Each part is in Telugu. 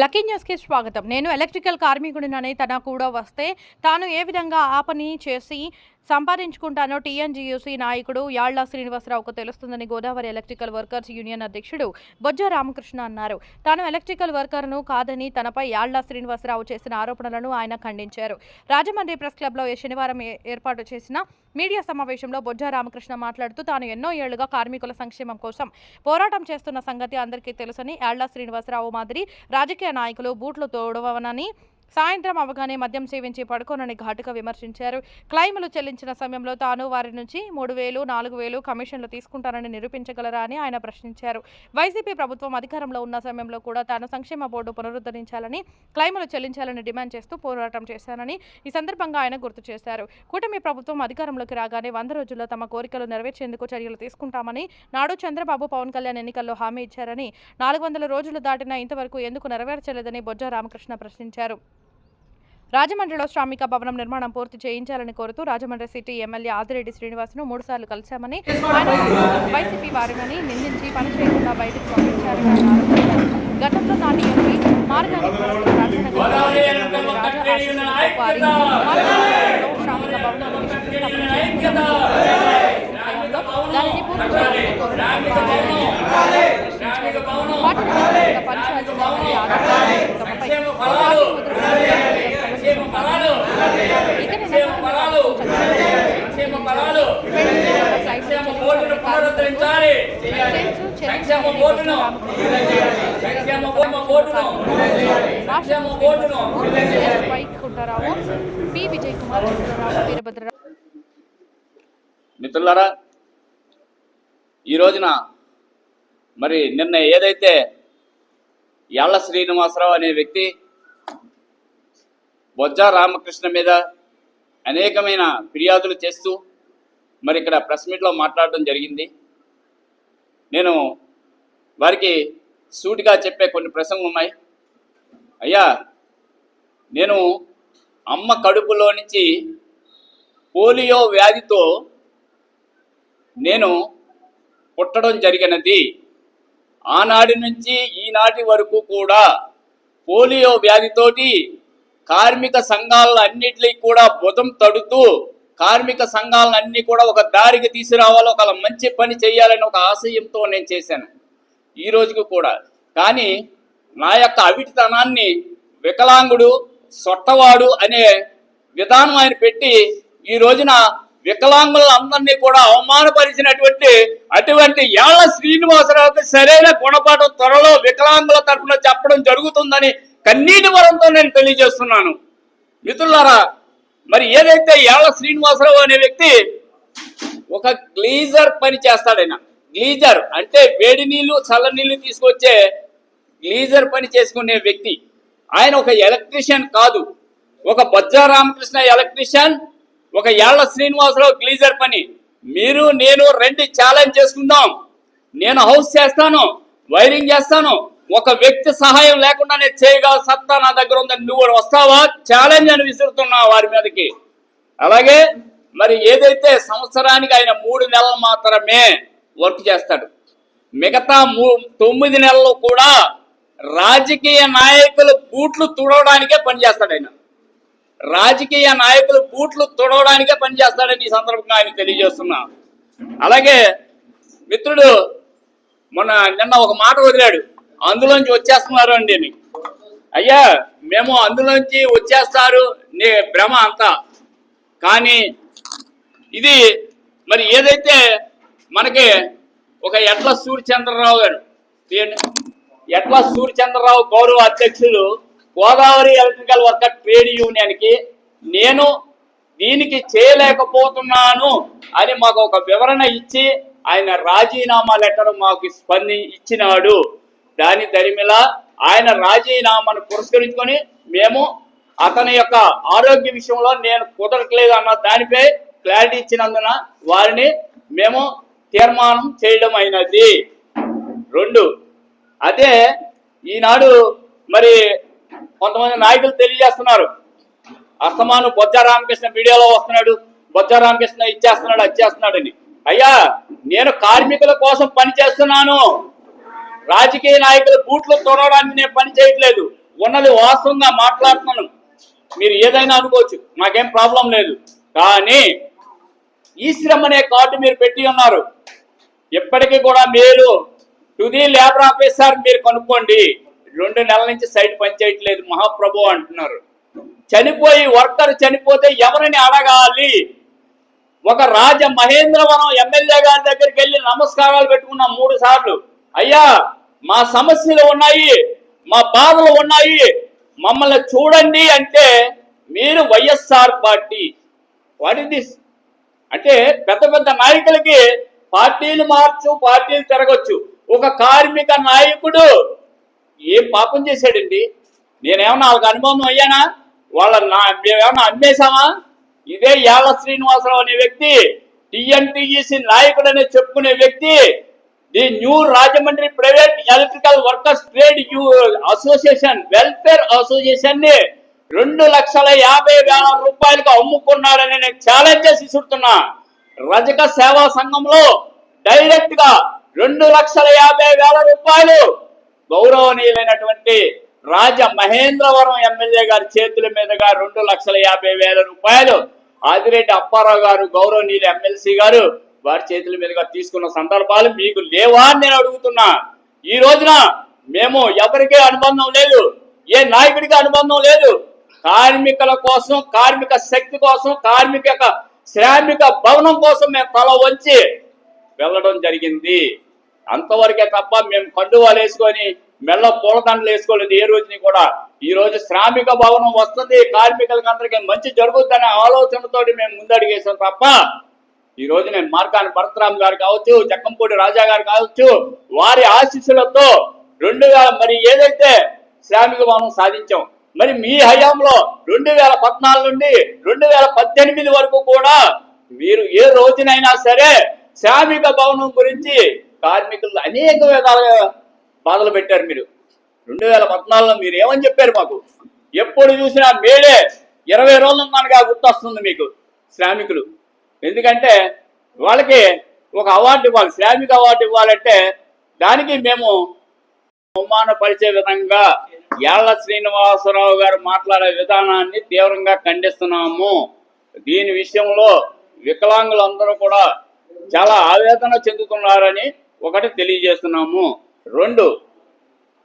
లక్కీ న్యూస్కి స్వాగతం. నేను ఎలక్ట్రికల్ కార్మికుడినని తన కూడా వస్తే తాను ఏ విధంగా ఆ పని చేసి సంపాదించుకుంటానో టీఎన్జీయూసీ నాయకుడు యాళ్ళ శ్రీనివాసరావుకు తెలుస్తుందని గోదావరి ఎలక్ట్రికల్ వర్కర్స్ యూనియన్ అధ్యక్షుడు బొజ్జ రామకృష్ణ అన్నారు. తాను ఎలక్ట్రికల్ వర్కర్ను కాదని తనపై యాళ్ళ శ్రీనివాసరావు చేసిన ఆరోపణలను ఆయన ఖండించారు. రాజమండ్రి ప్రెస్ క్లబ్లో శనివారం ఏర్పాటు చేసిన మీడియా సమావేశంలో బొజ్జ రామకృష్ణ మాట్లాడుతూ తాను ఎన్నో ఏళ్ళుగా కార్మికుల సంక్షేమం కోసం పోరాటం చేస్తున్న సంగతి అందరికీ తెలుసని యాళ్ళ శ్రీనివాసరావు మాదిరి రాజకీయ నాయకులు బూట్లు తోడవనని సాయంత్రం అవగానే మద్యం సేవించి పడుకోనని ఘాటుగా విమర్శించారు. క్లైములు చెల్లించిన సమయంలో తాను వారి నుంచి మూడు వేలు నాలుగు వేలు కమిషన్లు తీసుకుంటానని నిరూపించగలరా అని ఆయన ప్రశ్నించారు. వైసీపీ ప్రభుత్వం అధికారంలో ఉన్న సమయంలో కూడా తాను సంక్షేమ బోర్డు పునరుద్ధరించాలని క్లైములు చెల్లించాలని డిమాండ్ చేస్తూ పోరాటం చేశానని ఈ సందర్భంగా ఆయన గుర్తు చేశారు. కూటమి ప్రభుత్వం అధికారంలోకి రాగానే వంద రోజుల్లో తమ కోరికలు నెరవేర్చేందుకు చర్యలు తీసుకుంటామని నాడు చంద్రబాబు పవన్ కళ్యాణ్ ఎన్నికల్లో హామీ ఇచ్చారని నాలుగు వందల రోజులు దాటినా ఇంతవరకు ఎందుకు నెరవేర్చలేదని బొజ్జ రామకృష్ణ ప్రశ్నించారు. రాజమండ్రిలో శ్రామిక భవనం నిర్మాణం పూర్తి చేయించాలని కోరుతూ రాజమండ్రి సిటీ ఎమ్మెల్యే ఆదిరెడ్డి శ్రీనివాస్ను మూడుసార్లు కలిశామని ఆయన వైసీపీ వారిని నిందించి పని చేయకుండా బయటకు పంపించారని గతంలో నాటి ఎంపీ మార్గానికి వారి శ్రామిక భవనం దానిని పూర్తి పంచాయతీ మంత్రి ఆదిరెడ్డి తమపై పార్టీ ముద్ర సంక్షేమ ఫలాలు సంక్షేమ ఫలాలు. సంక్షేమ బోర్డును పునరుద్ధరించాలి. సంక్షేమ బోర్డును. సంక్షేమ బోర్డు బోర్డును. సంక్షేమ బోర్డును. కుంటారావు పి. విజయ్ కుమార్ చంద్రరావు వీరభద్రరావు. మిత్రులారా ఈ రోజున మరి నిన్న ఏదైతే యాళ్ళ శ్రీనివాసరావు అనే వ్యక్తి బొజ్జా రామకృష్ణ మీద అనేకమైన ఫిర్యాదులు చేస్తూ మరి ఇక్కడ ప్రెస్ మీట్లో మాట్లాడడం జరిగింది. నేను వారికి సూటిగా చెప్పే కొన్ని ప్రసంగం ఉన్నాయి. అయ్యా నేను అమ్మ కడుపులో నుంచి పోలియో వ్యాధితో నేను పుట్టడం జరిగినది. ఆనాటి నుంచి ఈనాటి వరకు కూడా పోలియో వ్యాధితోటి కార్మిక సంఘాలన్నిటికీ కూడా బుధం తడుతూ కార్మిక సంఘాలన్నీ కూడా ఒక దారికి తీసుకురావాలి ఒక మంచి పని చేయాలని ఒక ఆశయంతో నేను చేశాను. ఈ రోజుకి కూడా. కానీ నా యొక్క అవిటితనాన్ని వికలాంగుడు సొట్టవాడు అనే విధానం ఆయన పెట్టి ఈ రోజున వికలాంగులందరినీ కూడా అవమానపరిచినటువంటి అటువంటి యాళ్ళ శ్రీనివాసరావుకి సరైన గుణపాఠం త్వరలో వికలాంగుల తరఫున చెప్పడం జరుగుతుందని కన్నీటి వరంతో నేను తెలియజేస్తున్నాను మిత్రులారా మరి ఏదైతే యాళ్ళ శ్రీనివాసరావు అనే వ్యక్తి ఒక గ్లీజర్ పని చేస్తాడైన గ్లీజర్ అంటే వేడి నీళ్ళు చల్ల నీళ్ళు తీసుకొచ్చే గ్లీజర్ పని చేసుకునే వ్యక్తి. ఆయన ఒక ఎలక్ట్రీషియన్ కాదు. ఒక బొజ్జా రామకృష్ణ ఎలక్ట్రీషియన్ ఒక ఏళ్ళ శ్రీనివాసరావు గ్లీజర్ పని. మీరు నేను రెండు ఛాలెంజ్ చేసుకుందాం. నేను హౌస్ చేస్తాను వైరింగ్ చేస్తాను ఒక వ్యక్తి సహాయం లేకుండా నేను చేయగల సత్తా నా దగ్గర ఉందని నువ్వు వస్తావా? ఛాలెంజ్ అని విసురుతున్నా వారి మీదకి. అలాగే మరి ఏదైతే సంవత్సరానికి ఆయన మూడు నెలలు మాత్రమే వర్క్ చేస్తాడు మిగతా మూ తొమ్మిది నెలలు కూడా రాజకీయ నాయకులు బూట్లు తుడవడానికే పనిచేస్తాడు ఆయన. రాజకీయ నాయకులు బూట్లు తుడవడానికే పనిచేస్తాడని ఈ సందర్భంగా ఆయన తెలియజేస్తున్నా. అలాగే మిత్రుడు మొన్న నిన్న ఒక మాట వదిలాడు. అందులోంచి వచ్చేస్తున్నారు అండి అయ్యా మేము అందులోంచి వచ్చేస్తారు నీ భ్రమ అంతా. కానీ ఇది మరి ఏదైతే మనకి ఒక ఎట్ల సూర్యచంద్రరావు గారు ఎట్ల సూర్యచంద్రరావు గౌరవ అధ్యక్షులు గోదావరి ఎలక్ట్రికల్ వర్కర్ ట్రేడ్ యూనియన్కి నేను దీనికి చేయలేకపోతున్నాను అని మాకు ఒక వివరణ ఇచ్చి ఆయన రాజీనామా లెటర్ మాకు స్పంది ఇచ్చినాడు. దాని దరిమిల ఆయన రాజీనామాను పురస్కరించుకొని మేము అతని యొక్క ఆరోగ్య విషయంలో నేను కుదరట్లేదు అన్న దానిపై క్లారిటీ ఇచ్చినందున వారిని మేము తీర్మానం చేయడం అయినది. రెండు అదే ఈనాడు మరి కొంతమంది నాయకులు తెలియజేస్తున్నారు. అస్తమాను బొజ్జ రామకృష్ణ మీడియాలో వస్తున్నాడు. బొజ్జ రామకృష్ణ ఇచ్చేస్తున్నాడు అచ్చేస్తున్నాడని అయ్యా నేను కార్మికుల కోసం పని చేస్తున్నాను రాజకీయ నాయకుల బూట్లు తొడవడానికి నేను పని చేయట్లేదు. ఉన్నది వాస్తవంగా మాట్లాడుతున్నాను. మీరు ఏదైనా అనుకోవచ్చు నాకేం ప్రాబ్లం లేదు. కానీ ఈ శ్రమ అనే కార్డు మీరు పెట్టి ఉన్నారు. ఇప్పటికీ కూడా మీరు తుది లేబర్ ఆఫీసర్ మీరు కనుక్కోండి. రెండు నెలల నుంచి సైట్ పనిచేయట్లేదు. మహాప్రభు అంటున్నారు. చనిపోయి వర్కర్ చనిపోతే ఎవరిని అడగాలి? ఒక రాజ మహేంద్రవరం ఎమ్మెల్యే గారి దగ్గరికి వెళ్ళి నమస్కారాలు పెట్టుకున్నాం మూడు సార్లు. అయ్యా మా సమస్యలు ఉన్నాయి మా బాధలు ఉన్నాయి. మమ్మల్ని చూడండి అంటే మీరు YSR party what is this అంటే పెద్ద పెద్ద నాయకులకి పార్టీలు మార్చు పార్టీలు తిరగొచ్చు. ఒక కార్మిక నాయకుడు ఏం పాపం చేశాడండి? నేనేమన్నా వాళ్ళకి అనుభవం అయ్యానా? వాళ్ళ నా మేమేమన్నా అమ్మేశామా? ఇదే యాళ్ళ శ్రీనివాసరావు అనే వ్యక్తి టిఎన్టీఈసి నాయకుడు అనే చెప్పుకునే వ్యక్తి the new Rajahmundry private electrical workers trade union association welfare అసోసియేషన్ని రెండు లక్షల యాభై వేల రూపాయలకు అమ్ముకున్నాడని నేను ఛాలెంజ్ చేసి ఇస్తున్నా రజక సేవా సంఘంలో డైరెక్ట్గా రెండు లక్షల యాభై వేల రూపాయలు గౌరవనీయులైనటువంటి రాజ మహేంద్రవరం ఎమ్మెల్యే గారి చేతుల మీదుగా రెండు లక్షల యాభై వేల రూపాయలు. ఆదిరెడ్డి అప్పారావు గారు గౌరవనీయులు ఎమ్మెల్సీ గారు వారి చేతుల మీదుగా తీసుకున్న సందర్భాలు మీకు లేవా అని నేను అడుగుతున్నా. ఈ రోజున మేము ఎవరికీ అనుబంధం లేదు ఏ నాయకుడికి అనుబంధం లేదు. కార్మికుల కోసం కార్మిక శక్తి కోసం కార్మిక యొక్క శ్రామిక భవనం కోసం మేము తల వంచి వెళ్ళడం జరిగింది. అంతవరకే తప్ప మేము కండువాలు వేసుకొని మెల్ల పూలదండలు వేసుకోలేదు ఏ రోజుని కూడా ఈ రోజు శ్రామిక భవనం వస్తుంది. కార్మికులకి అందరికీ మంచి జరుగుతుందనే ఆలోచనతోటి మేము ముందడిగేసాం తప్ప ఈ రోజు నేను మార్కాని భరతరామ్ గారు కావచ్చు చక్కంపూడి రాజా గారు కావచ్చు వారి ఆశీస్సులతో రెండు వేల మరి ఏదైతే శ్రామిక భవనం సాధించాం మరి మీ హయాంలో రెండు వేల పద్నాలుగు నుండి రెండు వేల పద్దెనిమిది వరకు కూడా మీరు ఏ రోజునైనా సరే శ్రామిక భవనం గురించి కార్మికులు అనేక విధాలుగా బాధలు పెట్టారు మీరు. రెండు వేల పద్నాలుగులో మీరు ఏమని చెప్పారు మాకు? ఎప్పుడు చూసినా మేడే ఇరవై రోజులు మనగా గుర్తొస్తుంది మీకు శ్రామికులు. ఎందుకంటే వాళ్ళకి ఒక అవార్డు ఇవ్వాలి శ్రామిక అవార్డు ఇవ్వాలంటే దానికి మేము అవమానపరిచే విధంగా యాళ్ళ శ్రీనివాసరావు గారు మాట్లాడే విధానాన్ని తీవ్రంగా ఖండిస్తున్నాము. దీని విషయంలో వికలాంగులందరూ కూడా చాలా ఆవేదన చెందుతున్నారని ఒకటి తెలియజేస్తున్నాము. రెండు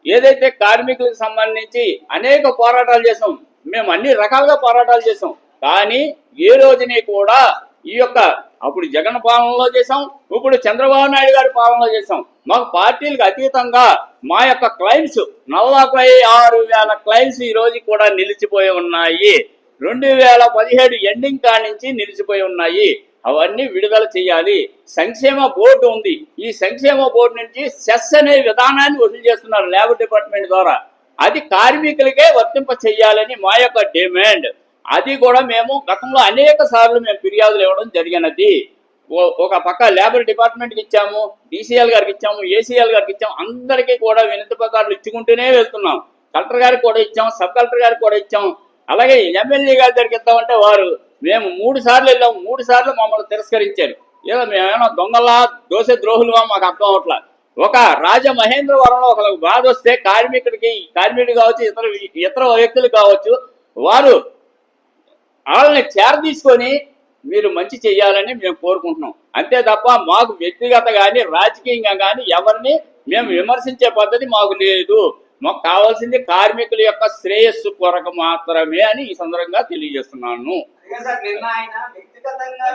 ఏదైతే కార్మికులకు సంబంధించి అనేక పోరాటాలు చేసాం మేము అన్ని రకాలుగా పోరాటాలు చేసాం కానీ ఏ రోజుని కూడా ఈ యొక్క అప్పుడు జగన్ పాలనలో చేసాం ఇప్పుడు చంద్రబాబు నాయుడు గారి పాలనలో చేసాం మాకు పార్టీలకు అతీతంగా మా యొక్క క్లైమ్స్ నలభై ఆరు వేల క్లైమ్స్ ఈ రోజు కూడా నిలిచిపోయి ఉన్నాయి. రెండు వేల పదిహేడు ఎండింగ్ కానించి నుంచి నిలిచిపోయి ఉన్నాయి. అవన్నీ విడుదల చేయాలి. సంక్షేమ బోర్డు ఉంది. ఈ సంక్షేమ బోర్డు నుంచి సెస్ అనే విధానాన్ని వసూలు చేస్తున్నారు లేబర్ డిపార్ట్మెంట్ ద్వారా. అది కార్మికులకే వర్తింప చేయాలని మా యొక్క డిమాండ్. అది కూడా మేము గతంలో అనేక సార్లు మేము ఫిర్యాదులు ఇవ్వడం జరిగినది. ఒక పక్క లేబర్ డిపార్ట్మెంట్కి ఇచ్చాము డీసీఎల్ గారికి ఇచ్చాము ఏసీఎల్ గారికి ఇచ్చాము అందరికీ కూడా వినతి పత్రాలు ఇచ్చుకుంటూనే వెళ్తున్నాం. కలెక్టర్ గారికి కూడా ఇచ్చాం సబ్ కలెక్టర్ గారికి కూడా ఇచ్చాం. అలాగే ఎమ్మెల్యే గారి దగ్గరికి ఇద్దామంటే వారు మేము మూడు సార్లు వెళ్ళాము మూడు సార్లు మమ్మల్ని తిరస్కరించారు. ఏదో మేమేమో దొంగలా దోశ ద్రోహులుగా మాకు అర్థం అవట్లా ఒక రాజ మహేంద్రవరంలో ఒక బాధ వస్తే కార్మికుడికి కార్మికుడు కావచ్చు ఇతర ఇతర వ్యక్తులు కావచ్చు వారు వాళ్ళని చేర తీసుకొని మీరు మంచి చేయాలని మేము కోరుకుంటున్నాం. అంతే తప్ప మాకు వ్యక్తిగత కానీ రాజకీయంగా కానీ ఎవరిని మేము విమర్శించే పద్ధతి మాకు లేదు. మాకు కావాల్సింది కార్మికుల యొక్క శ్రేయస్సు కొరకు మాత్రమే అని ఈ సందర్భంగా తెలియజేస్తున్నాను. వ్యక్తిగతంగా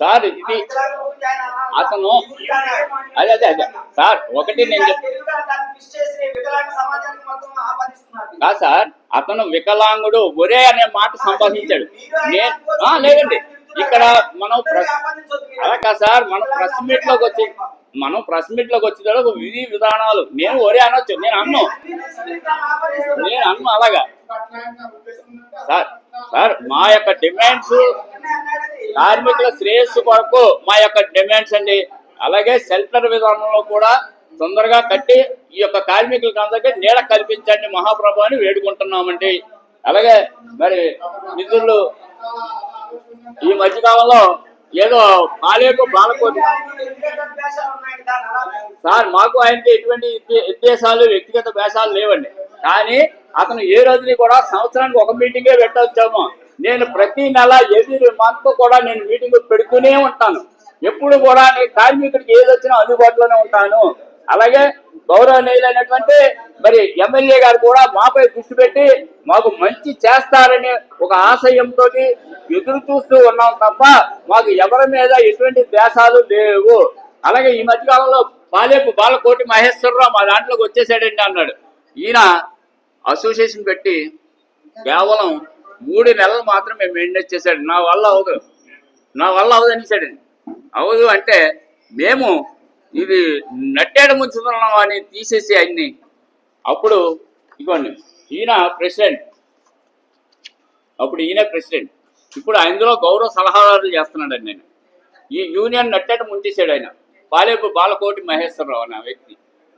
సార్ ఇది అతను అదే అదే అదే. సార్ ఒకటి నేను కాదు సార్ అతను వికలాంగుడు ఒరే అనే మాట సంభాషించాడు. లేదండి. ఇక్కడ మనం ప్రెస్ అలా కాదు సార్ మనం ప్రెస్ మీట్లోకి వచ్చి మనం ప్రెస్ మీట్లోకి ఒక విధి విధానాలు. నేను ఒరే అనొచ్చు. నేను అన్ను. నేను అన్ను అలాగా. సార్ సార్ మా యొక్క డిమాండ్స్ కార్మికుల శ్రేయస్సు కొరకు మా యొక్క డిమాండ్స్ అండి. అలాగే షెల్టర్ విధానంలో కూడా తొందరగా కట్టి ఈ యొక్క కార్మికులకు అందరికీ నీడ కల్పించండి మహాప్రభు అని వేడుకుంటున్నామండి. అలాగే మరి నిధులు ఈ మధ్యకాలంలో ఏదో బాలేకు బాలకోదు సార్ మాకు ఆయనకి ఎటువంటి ఉద్దేశాలు వ్యక్తిగత వేషాలు లేవండి. కానీ అతను ఏ రోజుని కూడా సంవత్సరానికి ఒక మీటింగే పెట్టొచ్చాము. నేను ప్రతి నెల ఎవ్రీ మంత్ కూడా నేను మీటింగ్ పెడుతూనే ఉంటాను. ఎప్పుడు కూడా నేను కార్మికుడికి ఏది వచ్చినా అందుబాటులోనే ఉంటాను. అలాగే గౌరవనీయులైనటువంటి మరి ఎమ్మెల్యే గారు కూడా మాపై దృష్టి పెట్టి మాకు మంచి చేస్తారనే ఒక ఆశయంతో ఎదురు చూస్తూ ఉన్నాం తప్ప మాకు ఎవరి మీద ఎటువంటి ద్వేషాలు లేవు. అలాగే ఈ మధ్య కాలంలో పాలేపు బాలకోటి మహేశ్వరరావు మా దాంట్లోకి వచ్చేసాడండి అన్నాడు. ఈయన అసోసియేషన్ పెట్టి కేవలం మూడు నెలలు మాత్రమే మెయింటైన్ చేశాడు. నా వల్ల అవదు నా వల్ల అవదు అనేసాడండి అవదు అంటే మేము ఇది నట్టేడ ముంచుతున్నాం అని తీసేసి అన్ని అప్పుడు ఇదిగోండి ఈయన ప్రెసిడెంట్ అప్పుడు ఈయన ప్రెసిడెంట్ ఇప్పుడు అందులో గౌరవ సలహాదారులు చేస్తున్నాడండి నేను. ఈ యూనియన్ నట్టేట ముంచేశాడు ఆయన. బాలేపు బాలకోటి మహేశ్వరరావు అనే వ్యక్తి.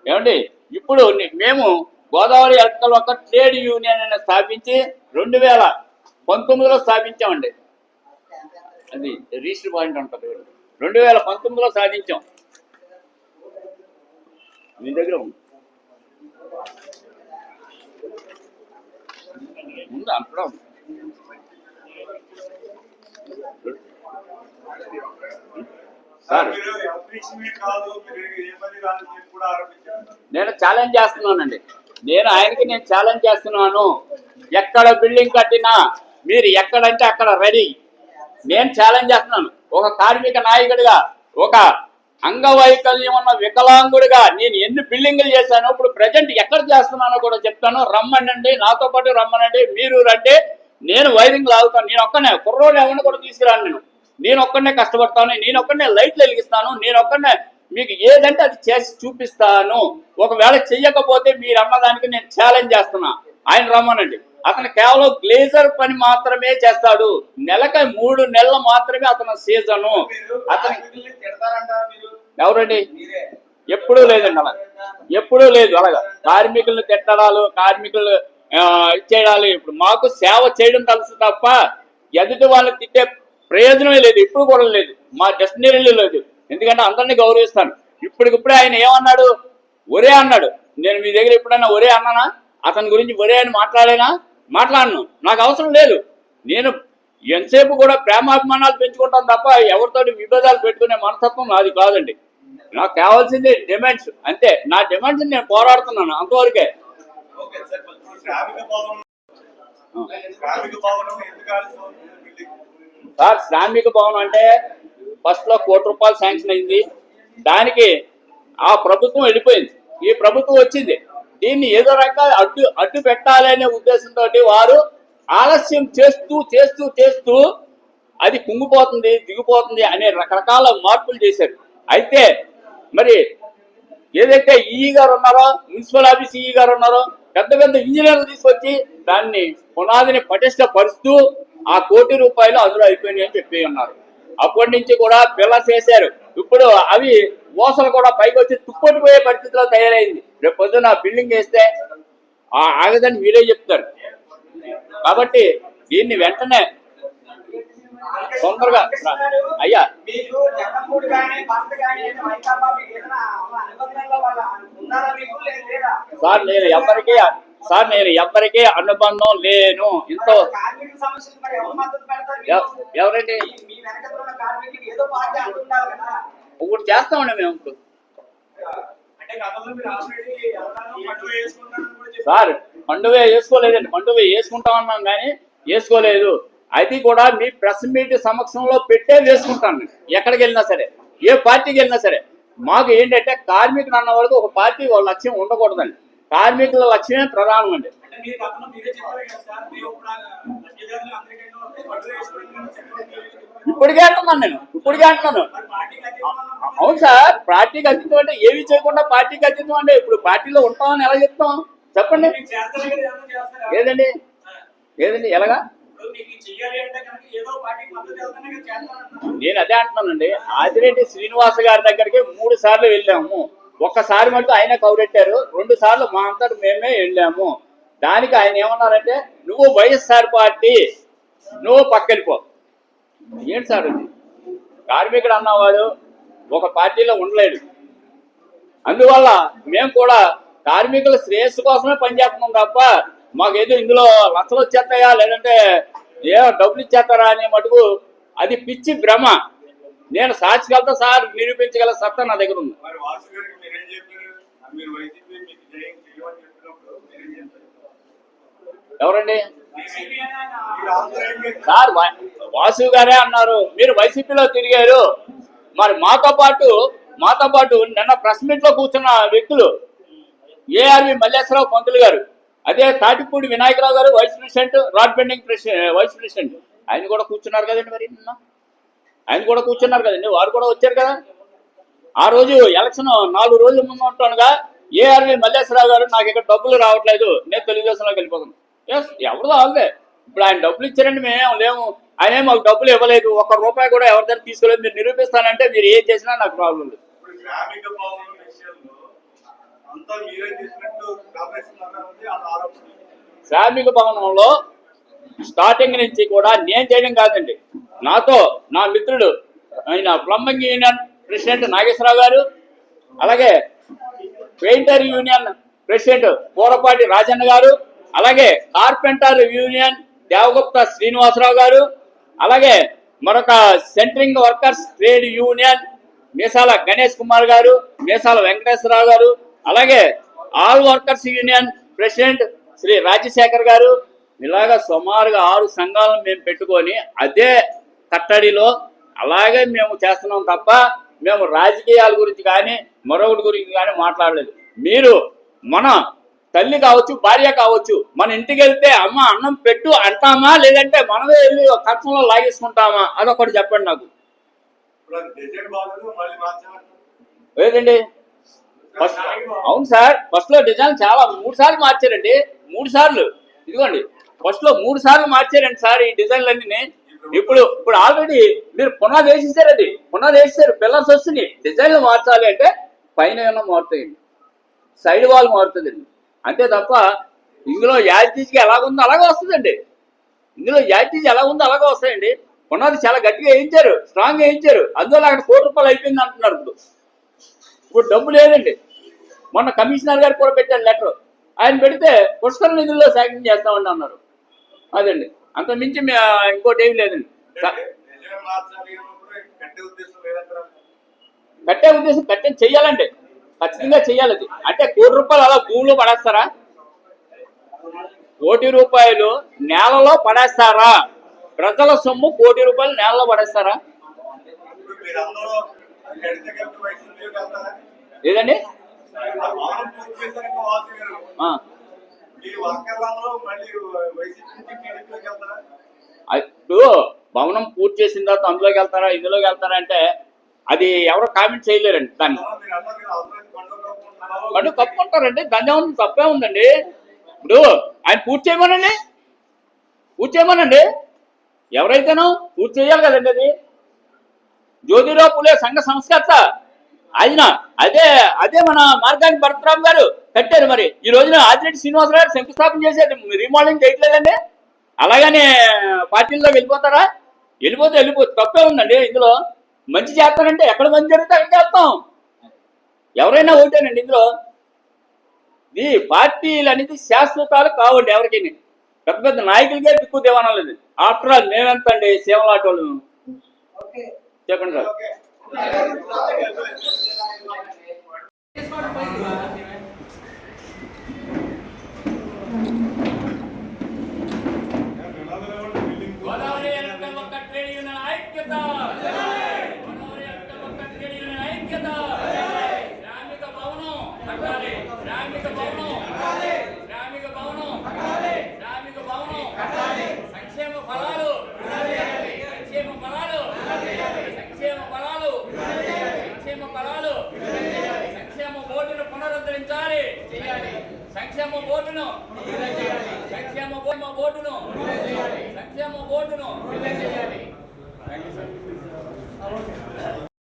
ఏమండి? ఇప్పుడు మేము గోదావరి ఎలక్ట్రికల్ ఒక ట్రేడ్ యూనియన్ అని స్థాపించి రెండు వేల పంతొమ్మిదిలో స్థాపించామండి. అది రిజిస్టర్ పాయింట్ ఉంటుంది రెండు వేల పంతొమ్మిదిలో సాధించాం మీ దగ్గర ఉంది. అక్కడ నేను ఛాలెంజ్ చేస్తున్నానండి. నేను ఆయనకి నేను ఛాలెంజ్ చేస్తున్నాను. ఎక్కడ బిల్డింగ్ కట్టినా మీరు ఎక్కడంటే అక్కడ రెడీ. నేను ఛాలెంజ్ చేస్తున్నాను. ఒక కార్మిక నాయకుడిగా ఒక అంగవైకల్యం ఉన్న వికలాంగుడిగా నేను ఎన్ని బిల్డింగులు చేశాను ఇప్పుడు ప్రజెంట్ ఎక్కడ చేస్తున్నానో కూడా చెప్తాను. రమ్మనండి నాతో పాటు రమ్మనండి మీరు రండి. నేను వైరింగ్ లాగుతాను. నేను ఒక్కనే కుర్రోడు ఎవరిని కూడా తీసుకురాను నేను. నేను ఒక్కడనే కష్టపడతాను. నేను ఒక్కడనే లైట్లు వెలిగిస్తాను. నేను ఒక్కడనే మీకు ఏదంటే అది చేసి చూపిస్తాను. ఒకవేళ చెయ్యకపోతే మీరు అన్నదానికి నేను ఛాలెంజ్ చేస్తున్నా. ఆయన రమ్మనండి. అతను కేవలం గ్లేజర్ పని మాత్రమే చేస్తాడు. నెలకి మూడు నెలలు మాత్రమే అతను సీజను అతను ఎవరండి? ఎప్పుడూ లేదండి అలా. ఎప్పుడూ లేదు అలాగా. కార్మికులను తిట్టడాలు కార్మికులు ఆ, ఇచ్చేయడాలు ఇప్పుడు మాకు సేవ చేయడం తెలుసు తప్ప ఎదుటి వాళ్ళని తిట్టే ప్రయోజనమే లేదు. ఇప్పుడు కూడా లేదు. మా డెస్టినరీలో లేదు. ఎందుకంటే అందరినీ గౌరవిస్తాను. ఇప్పటికిప్పుడే ఆయన ఏమన్నాడు? ఒరే అన్నాడు. నేను మీ దగ్గర ఎప్పుడైనా ఒరే అన్నానా? అతని గురించి ఒరే అని మాట్లాడేనా మాట్లాడను. నాకు అవసరం లేదు. నేను ఎంతసేపు కూడా ప్రేమాభిమానాలు పెంచుకుంటాను తప్ప ఎవరితోటి విభేదాలు పెట్టుకునే మనస్తత్వం నాది కాదండి. నాకు కావాల్సింది డిమాండ్స్. అంతే. నా డిమాండ్స్ నేను పోరాడుతున్నాను అంతవరకే. సార్ శ్రామిక భవనం అంటే ఫస్ట్లో కోటి రూపాయలు శాంక్షన్ అయింది. దానికి ఆ ప్రభుత్వం వెళ్ళిపోయింది. ఈ ప్రభుత్వం వచ్చింది. దీన్ని ఏదో రకంగా అడ్డు అడ్డు పెట్టాలనే ఉద్దేశంతో వారు ఆలస్యం చేస్తూ చేస్తూ చేస్తూ అది కుంగిపోతుంది దిగిపోతుంది అనే రకరకాల మార్పులు చేశారు. అయితే మరి ఏదైతే ఈఈ గారు ఉన్నారో మున్సిపల్ ఆఫీస్ ఈఈ గారు ఉన్నారో పెద్ద పెద్ద ఇంజనీర్లు తీసుకొచ్చి దాన్ని పునాదిని పటిష్టపరుస్తూ ఆ కోటి రూపాయలు అందులో అయిపోయినాయి అని చెప్పి ఉన్నారు అప్పటి నుంచి కూడా పిల్లర్స్ వేశారు ఇప్పుడు అవి ఓసలు కూడా పైకి వచ్చి తుప్పటిపోయే పరిస్థితిలో తయారైంది. రేపు పొద్దున బిల్డింగ్ వేస్తే ఆ ఆగదని మీరే చెప్తారు. కాబట్టి దీన్ని వెంటనే తొందరగా. అయ్యా. సార్ నేను ఎవరికీ సార్ నేను ఎవరికీ అనుబంధం లేను. ఇంత? ఎవరండి? ఇప్పుడు చేస్తామండి మేము ఇప్పుడు. సార్ పండుగ వేసుకోలేదండి పండుగ వేసుకుంటామన్నాం కానీ వేసుకోలేదు అది కూడా మీ ప్రెస్ మీట్ సమక్షంలో పెట్టే వేసుకుంటాను. ఎక్కడికి వెళ్ళినా సరే ఏ పార్టీకి వెళ్ళినా సరే. మాకు ఏంటంటే కార్మికులు అన్న వరకు ఒక పార్టీ వాళ్ళ లక్ష్యం ఉండకూడదండి. కార్మికుల లక్ష్యమే ప్రధానం అండి. ఇప్పటికే అంటున్నాను నేను ఇప్పటికే అంటున్నాను. అవును సార్ పార్టీకి అతీతం అంటే ఏమి చేయకుండా పార్టీకి అతీతం అంటే ఇప్పుడు పార్టీలో ఉంటామని ఎలా చెప్తాం? చెప్పండి. ఏదండి? ఏదండి? ఎలాగా? నేను అదే అంటున్నానండి. ఆదిరెడ్డి శ్రీనివాస గారి దగ్గరికి మూడు సార్లు వెళ్ళాము. ఒక్కసారి మటుకు ఆయన కౌరెట్టారు. రెండు సార్లు మా అంతటి మేమే వెళ్ళాము. దానికి ఆయన ఏమన్నారంటే నువ్వు వైఎస్ఆర్ పార్టీ నువ్వు పక్కెళ్ళిపో ఏంటి సార్ ఇది? కార్మికుడు అన్నవాడు ఒక పార్టీలో ఉండలేడు. అందువల్ల మేము కూడా కార్మికుల శ్రేయస్సు కోసమే పనిచేస్తున్నాం తప్ప మాకేదో ఇందులో లక్షలు వచ్చేస్తాయా? లేదంటే ఏ డబ్బులు ఇచ్చేస్తారా అనే మటుకు అది పిచ్చి భ్రమ. నేను సాక్షిగలతో సార్ నిరూపించగల సత్తా నా దగ్గర ఉంది. ఎవరండి? సార్ వాసు గారే అన్నారు. మీరు వైసీపీలో తిరిగారు. మరి మాతో పాటు మాతో పాటు నిన్న ప్రెస్ మీట్లో కూర్చున్న వ్యక్తులు ఏఆర్వి మల్లేశ్వరరావు పంతులు గారు అదే Tatipudi Vinayakarao garu vice president rod bending president vice president. ఆయన కూడా కూర్చున్నారు కదండి మరి నిన్న. ఆయన కూడా కూర్చున్నారు కదండి వారు కూడా వచ్చారు కదా? ఆ రోజు ఎలక్షన్ నాలుగు రోజుల ముందు ఉంటుండగా ఏఆర్వి మల్లేశ్వరరావు గారు నాకు ఇక్కడ డబ్బులు రావట్లేదు నేను తెలుగుదేశంలోకి వెళ్ళిపోతాను ఎస్ ఎవరు వాళ్ళదే ఇప్పుడు ఆయన డబ్బులు ఇచ్చారండి మేమేం లేము. ఆయన మాకు డబ్బులు ఇవ్వలేదు ఒక్క రూపాయి కూడా ఎవరి దగ్గర తీసుకోలేదు. మీరు నిరూపిస్తానంటే మీరు ఏం చేసినా నాకు ప్రాబ్లం లేదు. శ్రామిక భవనంలో స్టార్టింగ్ నుంచి కూడా నేను చేయడం కాదండి. నాతో నా మిత్రుడు ఆయన plumbing union president Nageswararao garu అలాగే painter union president Purapati Rajanna garu అలాగే కార్పెంటర్ యూనియన్ దేవగుప్త శ్రీనివాసరావు గారు అలాగే మరొక centring workers trade union Meesala Ganesh Kumar garu Meesala Venkateswararao garu అలాగే all workers union president Shri Rajasekhar garu. ఇలాగా సుమారుగా ఆరు సంఘాలను మేము పెట్టుకొని అదే కట్టడిలో అలాగే మేము చేస్తున్నాం తప్ప మేము రాజకీయాల గురించి కానీ మరొకటి గురించి కానీ మాట్లాడలేదు. మీరు మన తల్లి కావచ్చు భార్య కావచ్చు మన ఇంటికి వెళ్తే అమ్మ అన్నం పెట్టు అంటామా లేదంటే మనమే వెళ్ళి కష్టంలో లాగేసుకుంటామా? అదొకటి చెప్పండి నాకు. లేదండి అవును సార్ ఫస్ట్లో డిజైన్ చాలా మూడు సార్లు మార్చారండి. మూడు సార్లు. ఇదిగోండి ఫస్ట్లో మూడు సార్లు మార్చారండి సార్ ఈ డిజైన్లన్నీ. ఇప్పుడు ఇప్పుడు ఆల్రెడీ మీరు పునాది వేసేసారు అది. పునాది వేసేసారు. పిల్లర్స్ వస్తున్నాయి డిజైన్లు మార్చాలి అంటే పైన ఏమైనా మారుతాయండి సైడ్ వాల్ మారుతుందండి అంతే తప్ప ఇందులో యాజిటీజ్కి ఎలాగుందో అలాగే వస్తుందండి. ఇందులో యాజిటీజ్ ఎలా ఉందో అలాగే వస్తాయండి. పునాది చాలా గట్టిగా వేయించారు. స్ట్రాంగ్ వేయించారు. అందువల్ల అక్కడ కోటి రూపాయలు అయిపోయింది అంటున్నారు ఇప్పుడు. ఇప్పుడు డబ్బు లేదండి. మొన్న కమిషనర్ గారు కూడా పెట్టారు లెటర్. ఆయన పెడితే పుష్కర నిధుల్లో శాంక్షన్ చేస్తామని అన్నారు. అదండి. అంత మించి ఇంకోటి ఏమి లేదండి. కట్టే ఉద్దేశం కట్టే చెయ్యాలండి ఖచ్చితంగా చెయ్యాలి అది. అంటే కోటి రూపాయలు అలా భూమిలో పడేస్తారా? కోటి రూపాయలు నేలలో పడేస్తారా? ప్రజల సొమ్ము కోటి రూపాయలు నేలలో పడేస్తారా? లేదండి ఇప్పుడు భవనం పూర్తి చేసిన తర్వాత అందులోకి వెళ్తారా ఇందులోకి వెళ్తారా అంటే అది ఎవరు కామెంట్ చేయలేరండి దాన్ని. వాళ్ళు కప్పుకుంటారండి దాన్ని ఏమన్నా తప్పే ఉందండి. ఇప్పుడు ఆయన పూర్తి చేయమనండి. పూర్తి చేయమనండి. ఎవరైతేనో పూర్తి చేయాలి కదండి అది. జ్యోతిరావు పులే సంఘ సంస్కర్త. ఆయన అదే అదే మన మార్గాని భరతరామ్ గారు. కట్టారు మరి. ఈ రోజున ఆదిరెడ్డి శ్రీనివాసరావు గారు శంకుస్థాపన చేశారు. రీమోడలింగ్ చేయట్లేదండి. అలాగనే పార్టీల్లో వెళ్ళిపోతారా? వెళ్ళిపోతే వెళ్ళిపోతే తప్పే ఉందండి. ఇందులో మంచి చేస్తానంటే ఎక్కడ మంచి జరిగితే అక్కడికి వెళ్తాం ఎవరైనా ఒకటేనండి ఇందులో. ఇది పార్టీలు అనేది శాశ్వతాలు కావండి ఎవరికైనా. పెద్ద పెద్ద నాయకులకే దిక్కు దేవనం లేదు ఆఫ్టర్ ఆల్ మేమెంత అండి? సేవలాట వాళ్ళు. చెప్పండి సార్.